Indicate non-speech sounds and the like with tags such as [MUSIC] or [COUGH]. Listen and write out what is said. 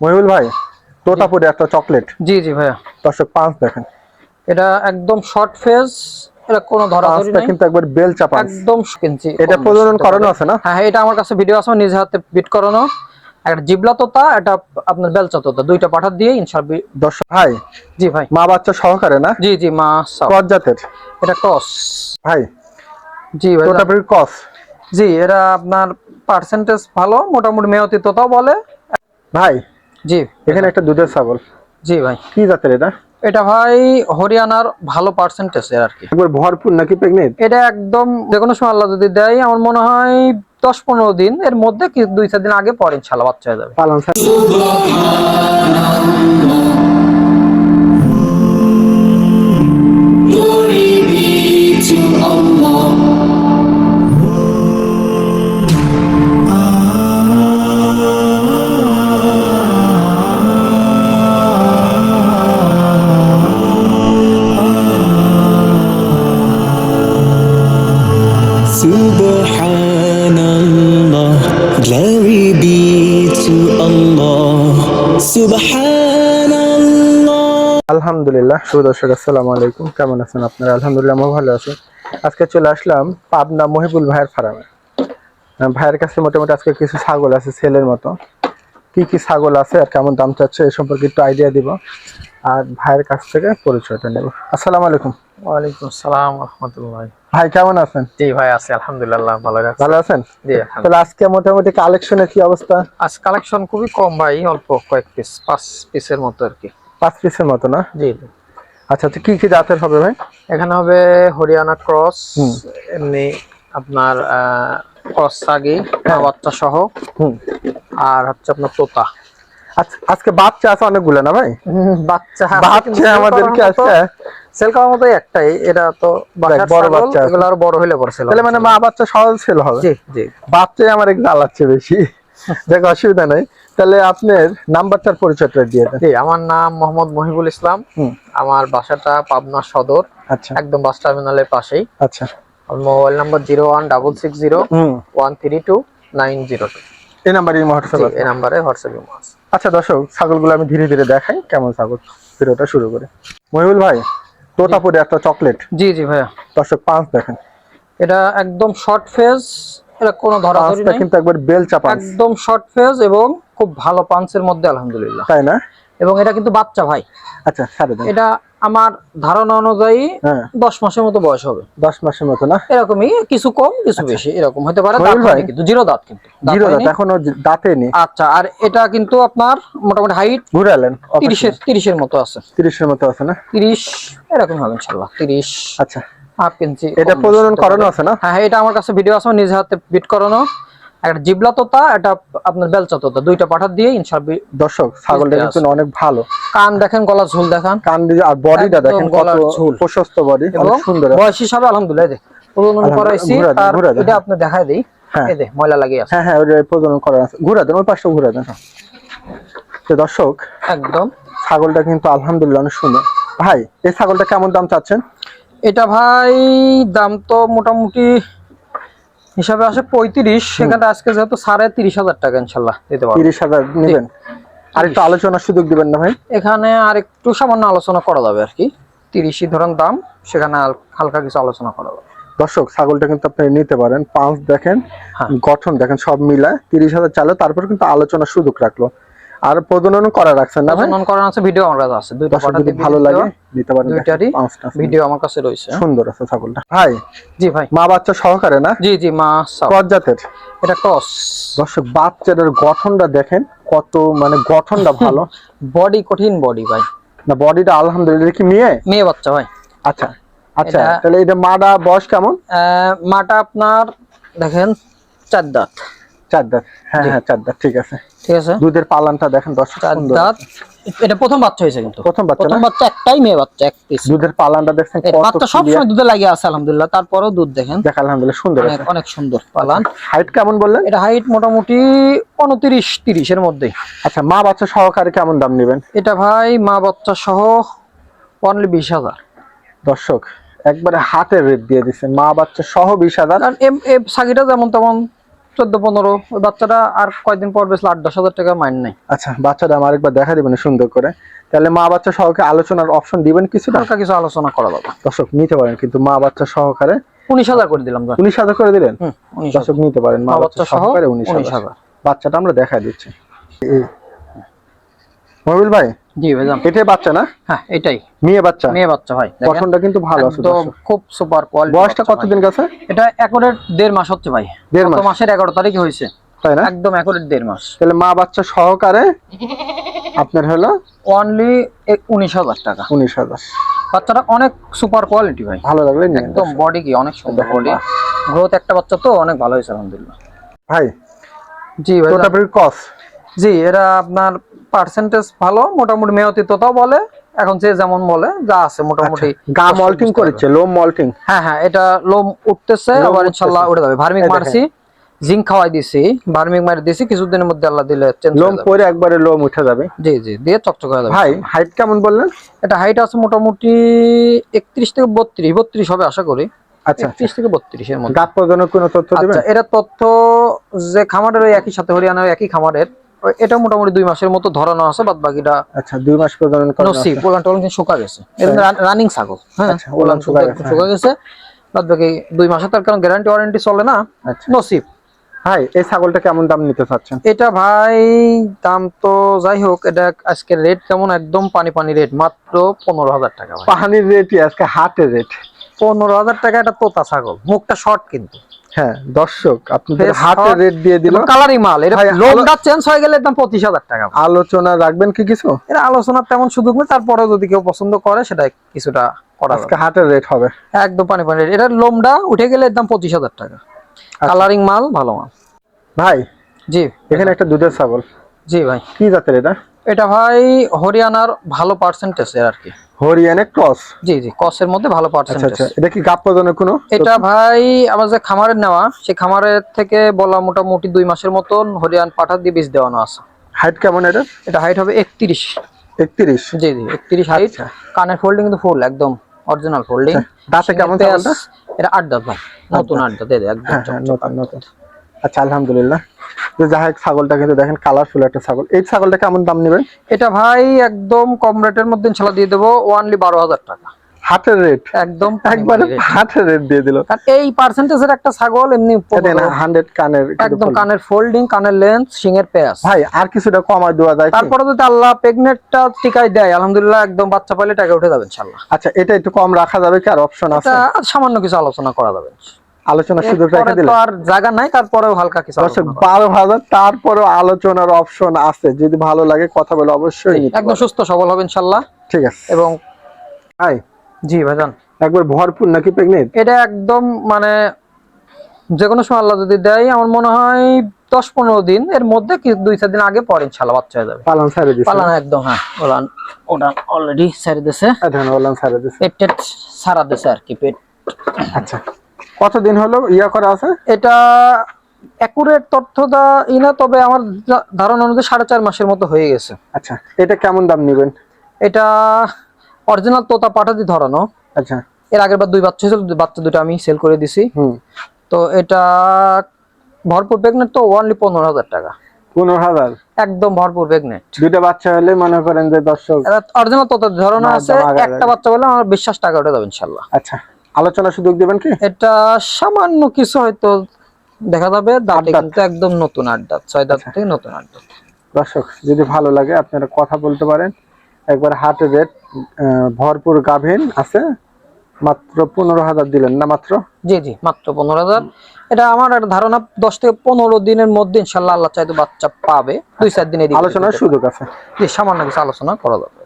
মহিবুল ভাই তোতাপুরি একটা চকলেট। জি জি ভাইয়া। দর্শক পাঁচ দেখেন। এটা একদম শর্ট ফেজ এটা কোনো ধরাধরি নাই। কিন্তু একবার বেল চাপা একদম কিনছি এটা প্রজনন করানো আছে না? হ্যাঁ হ্যাঁ, এটা আমার কাছে ভিডিও আছে নিজে হাতে বিট করানো। একটা জিবলা তোতা এটা আপনার বেলচা তোতা দুইটা পাঠা দিয়ে ইনশাআল্লাহ দর্শক ভাই জি ভাই। মা বাচ্চা সহকারে না? জি জি মা সাও। জাতের? এটা ক্রস। ভাই জি ভাই তোতাপুরির জি এটা আপনার পার্সেন্টেজ ভালো মোটামুটি মেয়তি তোতাও বলে। ভাই জি। এখানে একটা দুধের ছাগল। জি ভাই। কি জাতের এটা? এটা ভাই হরিয়ানার ভালো পার্সেন্টেজ এর আর কি। একবার ভরপুর নাকি প্রেগনেন্ট এটা একদম যে কোনো সময় আল্লাহ যদি দেয় আমার মনে হয় দশ পনেরো দিন এর মধ্যে কি দুই চার দিন আগে পরে ইনশাল্লাহ বাচ্চা হয়ে যাবে। পালন Subhanallah, glory be to Allah. Subhanallah. আলহামদুলিল্লাহ সুদর্শক আসসালামু আলাইকুম। কেমন আছেন আপনারা? আলহামদুলিল্লাহ আমি ভালো আছি। আজকে চলে আসলাম পাবনা মহিবুল ভাইয়ের ফার্মে। ভাইয়ের কাছে মোটামুটি আজকে কিছু ছাগল আছে ছেলের মতো। কি কি ছাগল আছে আর কেমন দাম চাচ্ছে এ সম্পর্কে একটু আইডিয়া দিব। আর ভাইয়ের কাছ থেকে পরিচয়টা নেব। আসসালামু আলাইকুম। ওয়ালাইকুম আসসালাম রহমতুল্লাহ। ভাই কেমন আছেন? জি ভাই আছে আলহামদুলিল্লাহ ভালো আছে। ভালো আছেন? জি তাহলে আজকে মোটামুটি কালেকশনের কি অবস্থা? আজ কালেকশন খুবই কম ভাই অল্প কয়েক পিস পাঁচ পিসের মতো আর কি। পাঁচ পিসের মতো না? জি আচ্ছা তো কি কি জাতের হবে ভাই? এখানে হবে হরিয়ানা ক্রস এমনি আপনার ক্রস সাগি বাচ্চা সহ হুম। আর হচ্ছে আপনার তোতা। আচ্ছা আজকে বাচ্চা আছে অনেকগুলো না ভাই? বাচ্চা বাচ্চা আমাদেরকে আজকে সেল করার মতো একটাই এটা তো বড় বাচ্চা এগুলো আরও বড় হইলে পরে সেল তাহলে মানে মা বাচ্চা সহজ ছেল হবে। জি জি। বাচ্চাই আমার একটু জ্বালাচ্ছে বেশি। দেখ অসুবিধা নাই। তাহলে আপনার নাম্বারটার পরিচয়টা দিয়ে দেন। জি আমার নাম মোহাম্মদ মহিবুল ইসলাম। আমার বাসাটা পাবনা সদর আচ্ছা। একদম বাস টার্মিনালের পাশেই। আচ্ছা। Mobile number zero one double six zero one three two nine zero two. এই নাম্বারই হোয়াটসঅ্যাপ এই নাম্বারে হোয়াটসঅ্যাপ আচ্ছা দর্শক ছাগলগুলো আমি ধীরে ধীরে দেখাই কেমন ছাগল ভিডিওটা শুরু করে। মহিবুল ভাই তোতাপুরি একটা চকলেট। জি জি ভাইয়া। দর্শক পাঁচ দেখেন। এটা একদম শর্ট ফেজ এটা কোনো ধরাধরি নাই। কিন্তু একবার বেল চাপা একদম শর্ট ফেজ এবং খুব ভালো পাঞ্চের মধ্যে আলহামদুলিল্লাহ। তাই না? এবং এটা কিন্তু বাচ্চা ভাই। আচ্ছা এটা আমার ধারণা অনুযায়ী হ্যাঁ। দশ মাসের মতো বয়স হবে। দশ মাসের মতো না? এরকমই কিছু কম কিছু বেশি এরকম হতে পারে আচ্ছা। কিন্তু জিরো দাঁত কিন্তু। জিরো দাঁত এখনও দাঁতে নেই। আচ্ছা আর এটা কিন্তু আপনার মোটামুটি হাইট ঘুরালেন তিরিশের তিরিশের মতো আছে। তিরিশের মতো আছে না? তিরিশ এরকম হবে ইনশাল্লাহ তিরিশ। আচ্ছা। হাফ ইঞ্চি এটা প্রজনন করানো আছে না? হ্যাঁ হ্যাঁ এটা আমার কাছে ভিডিও আছে নিজে হাতে বিট করানো। একটা জিবলা তোতা এটা আপনার বেলচা তোতা দুইটা পাঠা দিয়ে ইনশাল্লাহ দর্শক ছাগলটা কিন্তু অনেক ভালো। কান দেখেন গলা ঝুল দেখান। কান দিয়ে আর বডিটা দেখেন গলার ঝুল। প্রশস্ত বডি এবং সুন্দর বয়স হিসাবে আলহামদুলিল্লাহ প্রজনন করাইছি আর এটা। আপনি দেখাই দেই। হ্যাঁ। এই দে ময়লা লাগিয়ে আছে। হ্যাঁ হ্যাঁ ওটা প্রজনন করা আছে। ঘুরা দেন ওই পাশটা ঘুরা দেন। তো দর্শক একদম। ছাগলটা কিন্তু আলহামদুলিল্লাহ অনেক সুন্দর। ভাই এই ছাগলটা কেমন দাম চাচ্ছেন? এটা ভাই দাম তো মোটামুটি হিসাবে আসে পঁয়ত্রিশ সেখানে আজকে যেহেতু সাড়ে তিরিশ হাজার টাকা ইনশাল্লাহ দিতে পারব। তিরিশ হাজার নেবেন। আর একটু আলোচনার সুযোগ দিবেন না ভাই? এখানে আর একটু সামান্য আলোচনা করা যাবে আর কি। তিরিশই ধরেন দাম সেখানে হালকা কিছু আলোচনা করা যাবে। দর্শক ছাগলটা কিন্তু আপনি নিতে পারেন। পাঁচ দেখেন হ্যাঁ। গঠন দেখেন সব মিলায় তিরিশ হাজার চালো তারপর কিন্তু আলোচনার সুযোগ রাখল। আর প্রজনন করা রাখছেন না প্রজনন করানো আছে ভিডিও আমার কাছে আছে দুইটা পাঠা যদি ভালো লাগে নিতে পারেন দুইটারই ভিডিও আমার কাছে রয়েছে। সুন্দর আছে ছাগলটা। ভাই জি ভাই। মা বাচ্চা সহকারে না? জি জি মা। কত জাতের? এটা ক্রস। দর্শক বাচ্চাদের গঠনটা দেখেন কত মানে গঠনটা ভালো। [LAUGHS] বডি কঠিন বডি ভাই। না বডিটা আলহামদুলিল্লাহ কি মেয়ে? মেয়ে বাচ্চা ভাই। আচ্ছা আচ্ছা তাহলে এটা মাটা বয়স কেমন? আহ, মাটা আপনার দেখেন চার দাঁত। চার দাঁত হ্যাঁ হ্যাঁ চার দাঁত ঠিক আছে। ঠিক আছে। দুধের পালানটা দেখেন দর্শক চার সুন্দর। দাঁত এটা প্রথম বাচ্চা হয়েছে কিন্তু। প্রথম বাচ্চা প্রথম বাচ্চা একটাই মেয়ে বাচ্চা এক পিস দুধের পালানটা দেখছেন কত বাচ্চা সবসময় দুধে লাগিয়ে আছে আলহামদুলিল্লাহ। তারপরেও দুধ দেখেন। দেখ আলহামদুলিল্লাহ সুন্দর অনেক আছে। অনেক সুন্দর পালান। হাইট কেমন বললেন? এটা হাইট মোটামুটি উনত্রিশ তিরিশের মধ্যে আচ্ছা মা বাচ্চা সহকারে কেমন দাম নেবেন? এটা ভাই মা বাচ্চা সহ অনলি বিশ হাজার। দর্শক একবারে হাতের রেট দিয়ে দিচ্ছে মা বাচ্চা সহ বিশ হাজার। কারণ এম এ সাকিটা যেমন তেমন চোদ্দ পনেরো ওই বাচ্চাটা আর কয়দিন পর বেশি আট দশ হাজার টাকা মাইন নাই। আচ্ছা বাচ্চাটা আমার একবার দেখা দিবেন সুন্দর করে। তাহলে মা বাচ্চা সহকারে আলোচনার অপশন দিবেন কিছুটা? হালকা কিছু আলোচনা করা যাবে। দর্শক নিতে পারেন কিন্তু মা বাচ্চা সহকারে উনিশ হাজার করে দিলাম উনিশ হাজার করে দিলেন? দর্শক নিতে পারেন মা বাচ্চা সহকারে উনিশ হাজার। বাচ্চাটা আমরা দেখা দিচ্ছি। মবিল ভাই জি ভাইজান এটাই বাচ্চা না? হ্যাঁ এটাই। মেয়ে বাচ্চা? মেয়ে বাচ্চা ভাই দেখেন। কিন্তু ভালো আছে একদম খুব সুপার কোয়ালিটি বয়সটা কতদিন গেছে? এটা একরের দেড় মাস হচ্ছে ভাই। দেড় মাস? মাসের এগারো তারিখে হয়েছে। তাই না? একদম একরের দেড় মাস। তাহলে মা বাচ্চা সহকারে আপনার হলো? অনলি টাকা। বাচ্চাটা অনেক সুপার কোয়ালিটি ভাই। ভালো লাগলে একদম বডি কি অনেক সুন্দর বডি গ্রোথ একটা বাচ্চা তো অনেক ভালো হয়েছে আলহামদুলিল্লাহ। ভাই জি ভাই জি এরা আপনার পার্সেন্টেজ ভালো মোটামুটি মেয়তি তোতাও বলে এখন যে যেমন বলে যা আছে মোটামুটি গা মল্টিং করেছে লো মল্টিং হ্যাঁ হ্যাঁ এটা লোম উঠতেছে আবার। ইনশাআল্লাহ উঠে যাবে। ভার্মিক মারছি জিঙ্ক খাওয়াই দিছি ভার্মিক মারি দিছি কিছুদিনের মধ্যে আল্লাহ দিলে চেঞ্জ লোম পরে একবারে লোম উঠে যাবে? জি জি দিয়ে চকচক হয়ে যাবে। ভাই হাইট কেমন বললেন? এটা হাইট আছে মোটামুটি একত্রিশ থেকে বত্রিশ বত্রিশ হবে আশা করি। আচ্ছা একত্রিশ থেকে বত্রিশের মধ্যে। গাত প্রজনক কোনো তথ্য দিবেন? আচ্ছা এটা তথ্য যে খামারের ওই একই সাথে হরিয়ানার একই খামারের এটা মোটামুটি দুই মাসের মতো ধরানো আছে বাদ বাকিটা আচ্ছা দুই মাস প্রজনন করা নসি পোলান টোলান কিন্তু শুকা গেছে। রানিং ছাগল হ্যাঁ? আচ্ছা, ওলান শুকা গেছে, শুকা গেছে বাদ বাকি দুই মাসে তার কারণ গ্যারান্টি ওয়ারেন্টি চলে না আচ্ছা। নসিব। ভাই এই ছাগলটা কেমন দাম নিতে চাচ্ছেন? এটা ভাই দাম তো যাই হোক এটা আজকে রেট কেমন? একদম পানি পানি রেট মাত্র পনেরো হাজার টাকা ভাই। পাহানির রেটই আজকে হাটের রেট পনেরো হাজার টাকা এটা তোতা ছাগল মুখটা শর্ট কিন্তু। হ্যাঁ দর্শক আপনাদের hot রেট দিয়ে দিল কালারি মাল এটা লোনটা চেঞ্জ হয়ে গেলে দাম পঁচিশ হাজার টাকা। আলোচনা রাখবেন কি কিছু? এটা আলোচনার তেমন সুযোগ নেই তারপরে যদি কেউ পছন্দ করে সেটা কিছুটা করা আজকে হাটের রেট হবে। একদম পানি পানি rate। এটার লোমটা উঠে গেলে একদম পঁচিশ হাজার টাকা। আচ্ছা। কালারিং মাল ভালো মাল। ভাই জি। এখানে একটা দুধের ছাগল। জি ভাই। কি জাতের এটা? এটা ভাই হরিয়ানার ভালো পার্সেন্টেজ এর আর কি। হরিয়ানা ক্রস জি জি কসের মধ্যে ভালো আচ্ছা পার্সেন্টেজ আচ্ছা এটা কি গাপ প্রজনক কোনো? এটা ভাই আমার যে খামারের নেওয়া সেই খামারের থেকে বলা মোটামুটি দুই মাসের মতন হরিয়ান পাঠা দিয়ে বীজ দেওয়ানো আছে। হাইট কেমন এটা? এটা হাইট হবে একত্রিশ। একত্রিশ? জি জি একত্রিশ হাইট আচ্ছা। কানের ফোল্ডিং কিন্তু ফুল একদম অরিজিনাল ফোল্ডিং দাঁতে কেমন? এটা আট দাঁত ভাই নতুন আট দাঁত একদম হ্যাঁ হ্যাঁ নতুন নতুন। আচ্ছা আলহামদুলিল্লাহ। যাই হোক ছাগলটা কিন্তু দেখেন কালারফুল একটা ছাগল। এই ছাগলটা কেমন দাম নেবেন? এটা ভাই একদম কম রেটের মধ্যে ইনশাল্লাহ দিয়ে দেবো ওয়ানলি বারো হাজার টাকা। হাটের রেট একদম একবারে হাটের রেট দিয়ে দিল। এই পার্সেন্টেজের একটা ছাগল এমনি হান্ড্রেড কানের একদম কানের ফোল্ডিং কানের লেন্থ সিংয়ের পেঁয়াজ। ভাই আর কিছুটা কমায় দেওয়া যায় তারপরে যদি আল্লাহ প্রেগনেটটা টিকাই দেয় আলহামদুলিল্লাহ একদম বাচ্চা পাইলে টাকা উঠে যাবে ইনশাল্লাহ আচ্ছা এটা একটু কম রাখা যাবে কি? আর অপশন আছে? সামান্য কিছু আলোচনা করা যাবে। আলোচনার সুযোগ রেখে এরপরে দিলে তো আর জায়গা নাই তারপরেও হালকা কিছু দর্শক আলোচনা করা বারো হাজার তারপরেও আলোচনার অপশন আছে। যদি ভালো লাগে কথা বলে অবশ্যই একদম সুস্থ সবল হবে ঠিক আছে। এবং ভাই জি ভাইজান। একবার ভরপুর নাকি প্রেগনেন্ট এটা একদম মানে যে কোনো সময় আল্লাহ যদি দেয় আমার মনে হয় দশ পনেরো দিন এর মধ্যে দুই চার দিন আগে পরে ইনশাল্লাহ বাচ্চা হয়ে যাবে। পালন দিছে। পালান একদম হ্যাঁ ওলান ওটা অলরেডি ছেড়ে দিছে। সারে দিছে। পেট দিছে আর কি পেট। আচ্ছা। কতদিন হলো ইয়া করা আছে? এটা অ্যাকুরেট তথ্যটা ই না তবে আমার ধারণা অনুযায়ী সাড়ে চার মাসের মতো হয়ে গেছে। আচ্ছা এটা কেমন দাম নেবেন? এটা অরিজিনাল তোতা পাঠাতি ধরানো। আচ্ছা। এর আগের বার দুই বাচ্চা হয়েছিল বাচ্চা দুটো আমি সেল করে দিছি। তো এটা ভরপুর প্রেগনেন্ট তো ওনলি পনেরো হাজার টাকা। পনেরো হাজার? একদম ভরপুর প্রেগনেন্ট দুইটা বাচ্চা হলে মনে করেন যে দর্শক অরিজিনাল তোতা ধরানো আছে একটা বাচ্চা বলে আমার বিশ্বাস টাকা উঠে যাবে ইনশাল্লাহ। আচ্ছা। আলোচনা সুযোগ দিবেন কি? এটা সামান্য কিছু হয়তো দেখা যাবে দাঁতে কিন্তু একদম নতুন আড্ডা ছয় দাঁত থেকে নতুন দাঁত দর্শক যদি ভালো লাগে আপনারা কথা বলতে পারেন। একবার হাটের রেট ভরপুর গাভীন আছে মাত্র পনেরো হাজার দিলেন না মাত্র? জি জি মাত্র পনেরো হাজার। এটা আমার একটা ধারণা দশ থেকে পনেরো দিনের মধ্যে ইনশাল্লাহ আল্লাহ চাইতে বাচ্চা পাবে। দুই চার দিনে আলোচনার সুযোগ আছে। জি সামান্য কিছু আলোচনা করা যাবে।